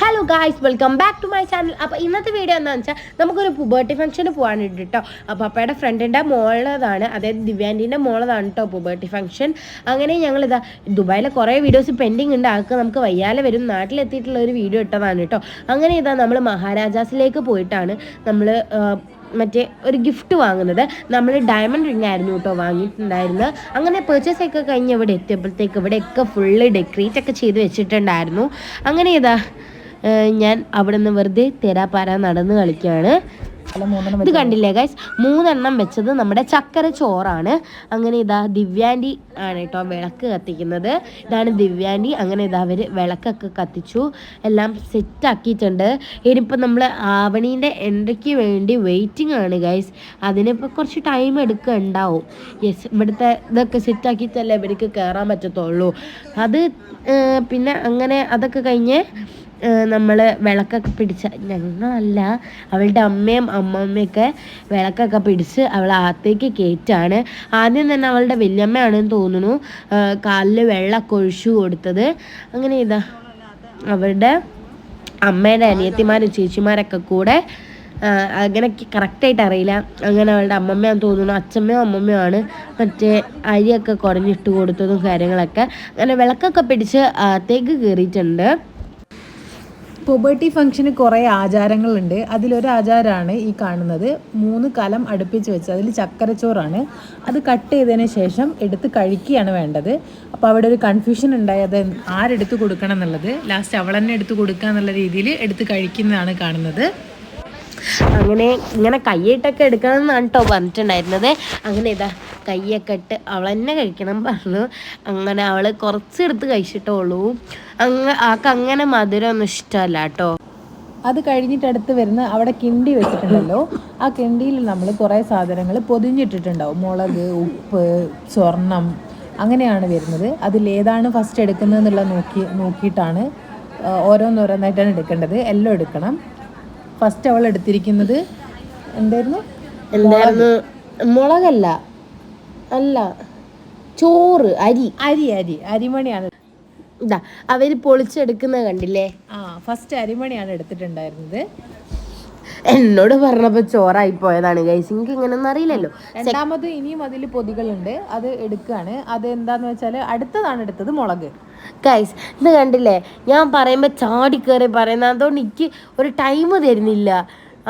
Hello guys welcome back to my channel അപ്പോൾ ഇന്നത്തെ video എന്താണെന്ന് വെച്ചാൽ നമുക്കൊരു പുബേർട്ടി ഫംഗ്ഷന് പോകാനുണ്ട് കേട്ടോ അപ്പോൾ അപ്പയുടെ ഫ്രണ്ടിന്റെ മോളതാണ്. അതായത് ദിവ്യാന്റീന്റെ മോളതാണ് കേട്ടോ പുബേർട്ടി ഫംഗ്ഷൻ അങ്ങനെ ഞങ്ങളിതാ ദുബായിലെ കുറേ വീഡിയോസ് പെൻഡിങ് ഉണ്ട്. ആൾക്ക് നമുക്ക് വയ്യാലെ വരും. നാട്ടിലെത്തിയിട്ടുള്ള ഒരു വീഡിയോ ഇട്ടതാണ് കേട്ടോ അങ്ങനെ ഇതാ നമ്മൾ മഹാരാജാസിലേക്ക് പോയിട്ടാണ് നമ്മൾ മറ്റേ ഒരു ഗിഫ്റ്റ് വാങ്ങുന്നത്. നമ്മൾ ഡയമണ്ട് റിംഗ് ആയിരുന്നു കേട്ടോ വാങ്ങിയിട്ടുണ്ടായിരുന്നത്. അങ്ങനെ പെർച്ചേസ് ഒക്കെ കഴിഞ്ഞ് ഇവിടെ എത്തിയപ്പോഴത്തേക്ക് ഇവിടെയൊക്കെ ഫുള്ള് ഡെക്കറേറ്റ് ഒക്കെ ചെയ്ത് വെച്ചിട്ടുണ്ടായിരുന്നു. അങ്ങനെ ഇതാ ഞാൻ അവിടെ നിന്ന് വെറുതെ തേരാപ്പാര നടന്ന് കളിക്കുകയാണ്. ഇത് കണ്ടില്ലേ ഗൈസ് മൂന്നെണ്ണം വെച്ചത് നമ്മുടെ ചക്കര ചോറാണ്. അങ്ങനെ ഇതാ ദിവ്യാണ്ടി ആണ് കേട്ടോ വിളക്ക് കത്തിക്കുന്നത്. ഇതാണ് ദിവ്യാണ്ടി അങ്ങനെ ഇതാ അവർ വിളക്കൊക്കെ കത്തിച്ചു. എല്ലാം സെറ്റ് ആക്കിയിട്ടുണ്ട്. ഇനിയിപ്പോൾ നമ്മൾ ആവണീന്റെ എൻട്രിക്ക് വേണ്ടി വെയിറ്റിംഗ് ആണ് ഗൈസ് അതിനിപ്പോൾ കുറച്ച് ടൈം എടുക്കുന്നുണ്ടാവും യെസ് ഇവിടുത്തെ ഇതൊക്കെ സെറ്റ് ആക്കിയിട്ടല്ലേ ഇവർക്ക് കയറാൻ പറ്റത്തുള്ളൂ. അത് പിന്നെ അങ്ങനെ അതൊക്കെ കഴിഞ്ഞ് നമ്മൾ വിളക്കൊക്കെ പിടിച്ച ഞങ്ങളല്ല അവളുടെ അമ്മയും അമ്മമ്മയൊക്കെ വിളക്കൊക്കെ പിടിച്ച് അവളെ അകത്തേക്ക് കയറ്റാണ് ആദ്യം തന്നെ അവളുടെ വല്യമ്മയാണെന്ന് തോന്നുന്നു. കാലിൽ വെള്ളമൊക്കെ ഒഴിച്ചു കൊടുത്തത്. അങ്ങനെ ഇതാ. അവരുടെ അമ്മയുടെ അനിയത്തിമാരും ചേച്ചിമാരൊക്കെ കൂടെ അങ്ങനെ കറക്റ്റായിട്ട് അറിയില്ല. അങ്ങനെ അവളുടെ അമ്മമ്മയാന്ന് തോന്നുന്നു. അച്ഛമ്മയും അമ്മമ്മയോ ആണ് മറ്റേ അരിയൊക്കെ കുറഞ്ഞിട്ട് കൊടുത്തതും കാര്യങ്ങളൊക്കെ. അങ്ങനെ വിളക്കൊക്കെ പിടിച്ച് തേക്ക് കയറിയിട്ടുണ്ട് പുബേർട്ടി ഫംഗ്ഷന് കുറേ ആചാരങ്ങളുണ്ട്. അതിലൊരു ആചാരമാണ് ഈ കാണുന്നത്. മൂന്ന് കലം അടുപ്പിച്ച് വെച്ച് അതിൽ ചക്കരച്ചോറാണ്. അത് കട്ട് ചെയ്തതിന് ശേഷം എടുത്ത് കഴിക്കുകയാണ് വേണ്ടത്. അപ്പോൾ അവിടെ ഒരു കൺഫ്യൂഷൻ ഉണ്ടായി. അത് ആരെടുത്ത് കൊടുക്കണം എന്നുള്ളത്. ലാസ്റ്റ് അവൾ തന്നെ എടുത്ത് കൊടുക്കുക എന്നുള്ള രീതിയിൽ എടുത്ത് കഴിക്കുന്നതാണ് കാണുന്നത്. അങ്ങനെ ഇങ്ങനെ കൈയിട്ടൊക്കെ എടുക്കണം എന്നാണ് കേട്ടോ പറഞ്ഞിട്ടുണ്ടായിരുന്നത്. അങ്ങനെ ഇതാ കൈയൊക്കെ ഇട്ട് അവൾ തന്നെ കഴിക്കണം പറഞ്ഞു. അങ്ങനെ അവൾ കുറച്ചെടുത്ത് കഴിച്ചിട്ടുള്ളൂ അങ്ങ് ആൾക്ക് അങ്ങനെ മധുരം ഒന്നും ഇഷ്ടമല്ല കേട്ടോ അത് കഴിഞ്ഞിട്ട് അടുത്ത് വരുന്ന അവിടെ കിണ്ടി വെച്ചിട്ടുണ്ടല്ലോ. ആ കിണ്ടിയിൽ നമ്മൾ കുറേ സാധനങ്ങൾ പൊതിഞ്ഞിട്ടിട്ടുണ്ടാവും. മുളക് ഉപ്പ് സ്വർണം അങ്ങനെയാണ് വരുന്നത്. അതിലേതാണ് ഫസ്റ്റ് എടുക്കുന്നത് എന്നുള്ള നോക്കി നോക്കിയിട്ടാണ് ഓരോന്നോരോന്നായിട്ടാണ് എടുക്കേണ്ടത്. എല്ലാം എടുക്കണം. ഫസ്റ്റ് അവൾ എടുത്തിരിക്കുന്നത് എന്തായിരുന്നു? എന്തായിരുന്നു? മുളകല്ല. അല്ല. ചോറ് അരി. അരി അരി. അരിമണിയാണ്. ഇതാ അവർ പൊളിച്ചെടുക്കുന്നത് കണ്ടില്ലേ? ആ ഫസ്റ്റ് അരിമണിയാണ് എടുത്തിട്ടുണ്ടായിരുന്നത്. എന്നോട് പറഞ്ഞപ്പോ ചോറായി പോയതാണ് ഗൈസ് എനിക്ക് ഇങ്ങനെയൊന്നും അറിയില്ലല്ലോ. രണ്ടാമത് ഇനിയും അതിൽ പൊതികളുണ്ട്. അത് എടുക്കുകയാണ് അത് എന്താന്ന് വെച്ചാൽ അടുത്തതാണ് എടുത്തത് മുളക്. ഗൈസ് ഇത് കണ്ടില്ലേ? ഞാൻ പറയുമ്പോൾ ചാടി കയറി പറയുന്ന അതുകൊണ്ട് എനിക്ക് ഒരു ടൈം തരുന്നില്ല.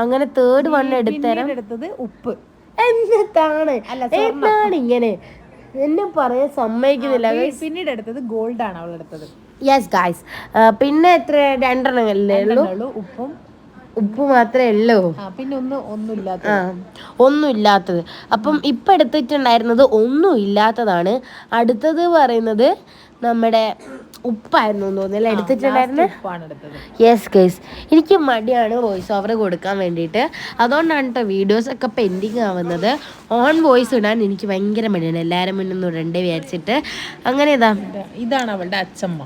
അങ്ങനെ തേർഡ് വൺ എടുത്തരാം. എടുത്തത് ഉപ്പ്. എന്നിട്ടാണ് ഇങ്ങനെ? എന്നെ പറയാൻ സമ്മതിക്കുന്നില്ല പിന്നീട് എടുത്തത് ഗോൾഡ് ആണ് അവൾ എടുത്തത് യെസ് ഗായ്സ് പിന്നെ എത്ര? രണ്ടെണ്ണം അല്ലേ ഉള്ളൂ. ഉപ്പും. ഉപ്പ് മാത്രമേ ഉള്ളൂ. പിന്നെ ഒന്ന് ഒന്നുമില്ലാത്ത ഒന്നുമില്ലാത്തത് ഒന്നും ഇല്ലാത്തത്. അപ്പം ഇപ്പം എടുത്തിട്ടുണ്ടായിരുന്നത് ഒന്നും ഇല്ലാത്തതാണ്. അടുത്തത് പറയുന്നത് നമ്മുടെ ഉപ്പായിരുന്നു തോന്നുന്നില്ല തോന്നുന്നു. അല്ലേ? എടുത്തത്. യെസ് കേസ് എനിക്ക് മടിയാണ് വോയിസ് ഓവർ കൊടുക്കാൻ വേണ്ടിയിട്ട്. അതുകൊണ്ടാണ് കേട്ടോ വീഡിയോസ് ഒക്കെ പെൻഡിങ് ആവുന്നത് ഓൺ വോയിസ് ഇടാൻ എനിക്ക് ഭയങ്കര മടിയാണ്. എല്ലാവരും മുന്നൊന്നും ഇടണ്ടേ വിചാരിച്ചിട്ട്. അങ്ങനെ ഇതാ. ഇതാണ് അവളുടെ അച്ഛമ്മ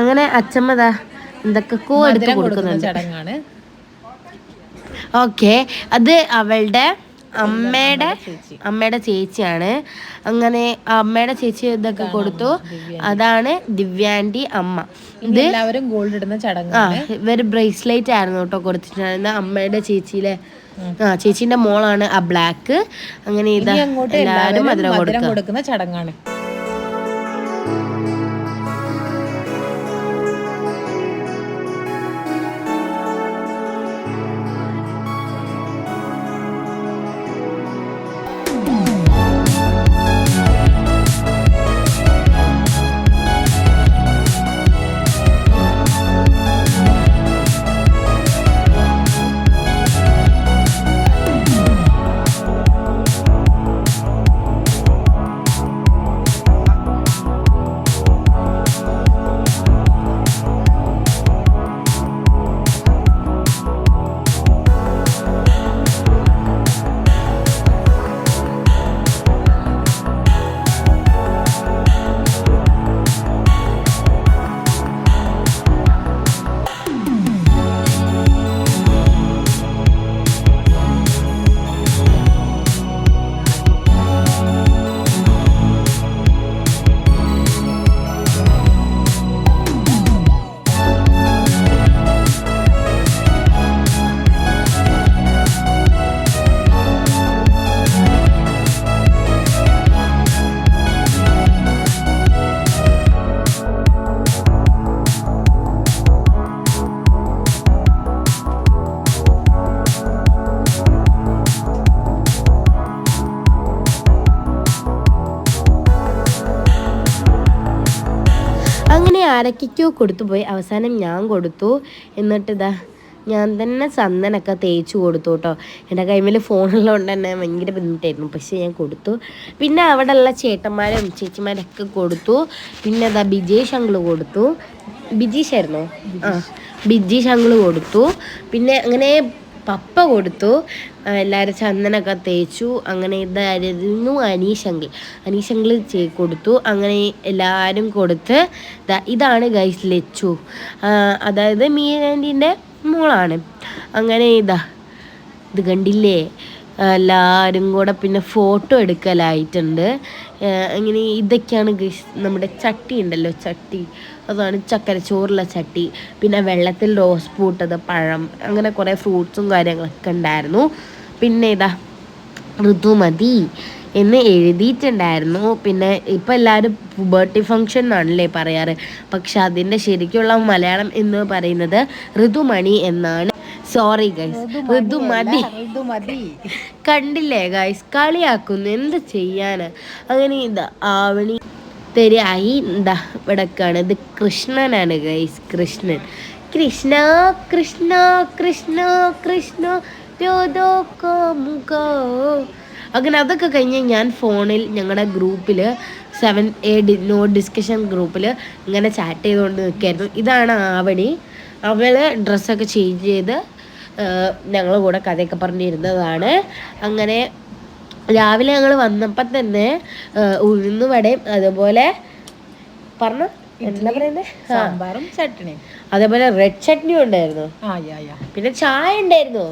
അങ്ങനെ അച്ഛമ്മ എന്തൊക്കെ എടുത്ത് കൊടുക്കുന്ന കൊടുക്കുന്നുണ്ട്. ഓക്കെ അത് അവളുടെ അമ്മയുടെ അമ്മയുടെ ചേച്ചിയാണ്. അങ്ങനെ അമ്മയുടെ ചേച്ചി ഇതൊക്കെ കൊടുത്തു. അതാണ് ദിവ്യാന്റി അമ്മ. ഇത് എല്ലാവരും ഗോൾഡ് ഇടുന്ന ചടങ്ങ് ആ ഇവർ ബ്രേസ്ലെറ്റ് ആയിരുന്നു കേട്ടോ കൊടുത്തിട്ടുണ്ടായിരുന്നത് അമ്മയുടെ ചേച്ചിയിലെ ആ ചേച്ചിന്റെ മോളാണ് ആ ബ്ലാക്ക് അങ്ങനെ ഇതാ എല്ലാവരും മധുരം കൊടുക്കുന്ന ചടങ്ങാണ് കൊടുക്കുന്ന ചടങ്ങാണ്. ആരൊക്കെയോ കൊടുത്തു പോയി. അവസാനം ഞാൻ കൊടുത്തു. എന്നിട്ട് ഇതാ ഞാൻ തന്നെ ചന്ദനൊക്കെ തേച്ച് കൊടുത്തു കേട്ടോ. എന്റെ കൈമിൽ ഫോണുള്ളതുകൊണ്ട് തന്നെ ഭയങ്കര ബുദ്ധിമുട്ടായിരുന്നു. പക്ഷേ ഞാൻ കൊടുത്തു. പിന്നെ അവിടെയുള്ള ചേട്ടന്മാരും ചേച്ചിമാരൊക്കെ കൊടുത്തു. പിന്നെ അതാ ബിജേഷ് അങ്കിൾ കൊടുത്തു. ബിജീഷ് ആയിരുന്നോ? ആ ബിജീഷ് അങ്കിൾ കൊടുത്തു. പിന്നെ അങ്ങനെ പപ്പ കൊടുത്തു. എല്ലാവരും ചന്ദനൊക്കെ തേച്ചു. അങ്ങനെ ഇതായിരുന്നു അനീഷ് അങ്കിൾ അങ്കിൾ കൊടുത്തു. അങ്ങനെ എല്ലാവരും കൊടുത്ത് ഇതാണ് ഗൈസ് ലെച്ചു. അതായത് മീനാന്റീന്റെ മോളാണ്. അങ്ങനെ ഇതാ. ഇത് കണ്ടില്ലേ? എല്ലാവരും കൂടെ പിന്നെ ഫോട്ടോ എടുക്കലായിട്ടുണ്ട് അങ്ങനെ ഇതൊക്കെയാണ് നമ്മുടെ ചട്ടി ഉണ്ടല്ലോ ചട്ടി. അതാണ് ചക്കര ചോറുള്ള ചട്ടി. പിന്നെ വെള്ളത്തിൽ റോസ് പൂട്ടത് പഴം. അങ്ങനെ കുറേ ഫ്രൂട്ട്സും കാര്യങ്ങളൊക്കെ ഉണ്ടായിരുന്നു. പിന്നെ ഇതാ ഋതുമതി എന്ന് എഴുതിയിട്ടുണ്ടായിരുന്നു. പിന്നെ ഇപ്പം എല്ലാവരും ബർത്ത്ഡേ ഫങ്ഷൻ എന്നാണല്ലേ പറയാറ്. പക്ഷെ അതിന്റെ ശരിക്കുള്ള മലയാളം എന്ന് പറയുന്നത് ഋതുമണി എന്നാണ്. സോറി ഗൈസ് ഋതു മതി കണ്ടില്ലേ ഗൈസ് കളിയാക്കുന്നു. എന്ത് ചെയ്യാന്? അങ്ങനെ ഇതാ ആവണി തെരായി എന്താ ഇവിടക്കാണ് ഇത് കൃഷ്ണനാണ് ഗൈസ് കൃഷ്ണൻ. കൃഷ്ണ കൃഷ്ണ കൃഷ്ണ കൃഷ്ണ അങ്ങനെ അതൊക്കെ കഴിഞ്ഞ് ഞാൻ ഫോണിൽ ഞങ്ങളുടെ ഗ്രൂപ്പിൽ seven A D no discussion ഗ്രൂപ്പിൽ ഇങ്ങനെ ചാറ്റ് ചെയ്തുകൊണ്ട് നിൽക്കായിരുന്നു ഇതാണ് ആവണി. അവൾ ഡ്രസ്സൊക്കെ ചേഞ്ച് ചെയ്ത് ഞങ്ങൾ കൂടെ കഥയൊക്കെ പറഞ്ഞിരുന്നതാണ്. അങ്ങനെ രാവിലെ ഞങ്ങൾ വന്നപ്പം തന്നെ ഉഴുന്നുവടയും അതുപോലെ പറഞ്ഞു എന്താ പറയുന്നത് അതേപോലെ റെഡ് ചട്നി ഉണ്ടായിരുന്നു. പിന്നെ ചായ ഉണ്ടായിരുന്നു.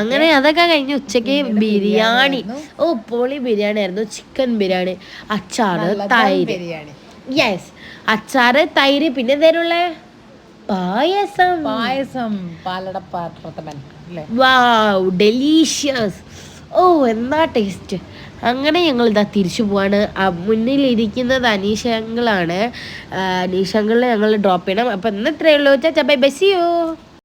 അങ്ങനെ അതൊക്കെ കഴിഞ്ഞ് ഉച്ചയ്ക്ക് ബിരിയാണി. ഓ പൊളി ബിരിയാണി ആയിരുന്നു. ചിക്കൻ ബിരിയാണി അച്ചാറ് തൈര്. യെസ് അച്ചാറ് തൈര് പിന്നെ എന്തേലുള്ള പായസം. പായസം പാലട പ്രഥമൻ വാവ് ഡെലീഷ്യസ്. ഓ എന്താ ടേസ്റ്റ്. അങ്ങനെ ഞങ്ങൾ ഇതാ തിരിച്ചു പോവാണ്. മുന്നിലിരിക്കുന്നത് അനീഷങ്ങളാണ് അനീഷങ്ങളിനെ ഞങ്ങൾ ഡ്രോപ്പ് ചെയ്യണം. അപ്പം ഇന്ന് ഇത്രയേ ഉള്ളൂ. ചാച്ചാ ബൈ ബസ് ചെയ്യോ